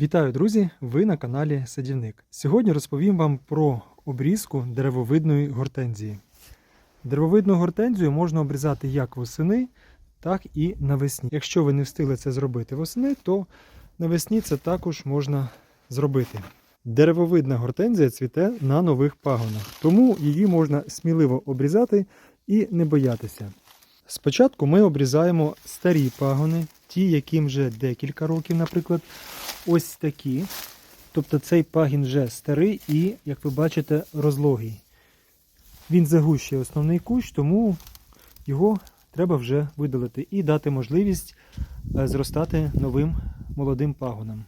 Вітаю, друзі! Ви на каналі Садівник. Сьогодні розповім вам про обрізку деревовидної гортензії. Деревовидну гортензію можна обрізати як восени, так і навесні. Якщо ви не встигли це зробити восени, то навесні це також можна зробити. Деревовидна гортензія цвіте на нових пагонах, тому її можна сміливо обрізати і не боятися. Спочатку ми обрізаємо старі пагони, ті, яким вже декілька років, наприклад, ось такі. Тобто цей пагін вже старий і, як ви бачите, розлогий. Він загущує основний кущ, тому його треба вже видалити і дати можливість е, зростати новим молодим пагонам.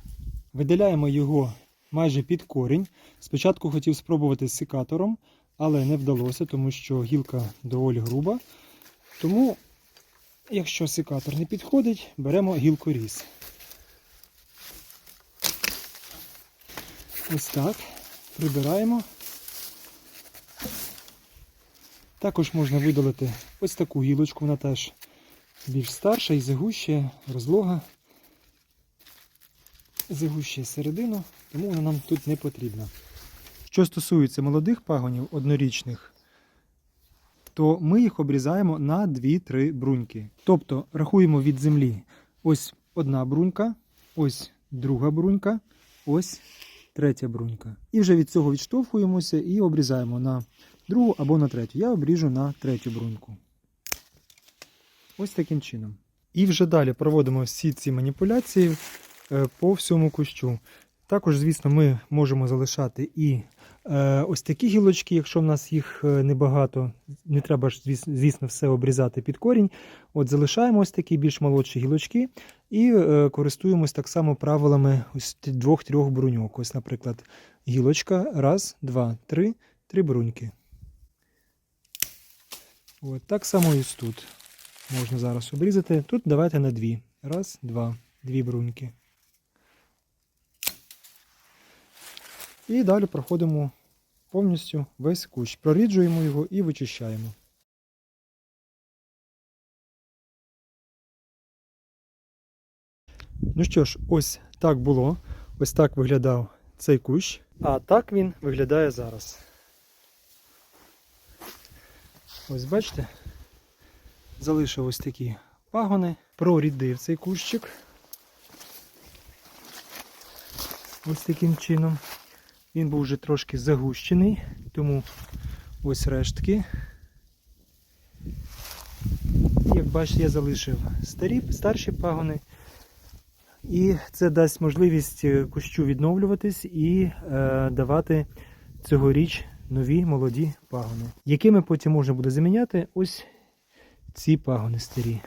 Видаляємо його майже під корінь. Спочатку хотів спробувати з секатором, але не вдалося, тому що гілка доволі груба. Тому, якщо секатор не підходить, беремо гілкоріз. Ось так. Прибираємо. Також можна видалити ось таку гілочку, вона теж більш старша і загущує, розлога. Загущує середину, тому вона нам тут не потрібна. Що стосується молодих пагонів однорічних, то ми їх обрізаємо на 2-3 бруньки. Тобто рахуємо від землі ось одна брунька, ось друга брунька, ось третя брунька. І вже від цього відштовхуємося і обрізаємо на другу або на третю. Я обріжу на третю бруньку. Ось таким чином. І вже далі проводимо всі ці маніпуляції е, по всьому кущу. Також, звісно, ми можемо залишати і е, ось такі гілочки, якщо в нас їх е, небагато, не треба ж, звісно, все обрізати під корінь. От залишаємо ось такі більш молодші гілочки і е, користуємось так само правилами ось двох-трьох бруньок. Ось, наприклад, гілочка, раз, два, три, три бруньки. От, так само і тут. Можна зараз обрізати. Тут давайте на дві. Раз, два, дві бруньки. І далі проходимо повністю весь кущ. Проріджуємо його і вичищаємо. Ну що ж, ось так було. Ось так виглядав цей кущ. А так він виглядає зараз. Ось бачите, залишив ось такі пагони, прорідив цей кущик. Ось таким чином. Він був вже трошки загущений, тому ось рештки. Як бачите, я залишив старі, старші пагони. І це дасть можливість е, кущу відновлюватись і е, давати цьогоріч нові молоді пагони, якими потім можна буде заміняти ось ці пагони старі.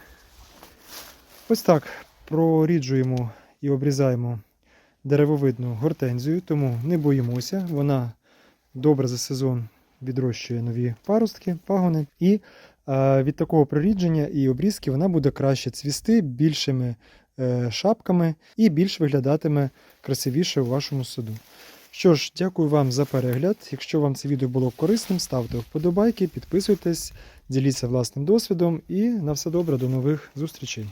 Ось так проріджуємо і обрізаємо деревовидну гортензію, тому не боїмося. Вона добре за сезон відрощує нові паростки, пагони. І е, від такого прорідження і обрізки вона буде краще цвісти більшими е, шапками і більш виглядатиме красивіше у вашому саду. Що ж, дякую вам за перегляд. Якщо вам це відео було корисним, ставте вподобайки, підписуйтесь, діліться власним досвідом і на все добре, до нових зустрічей.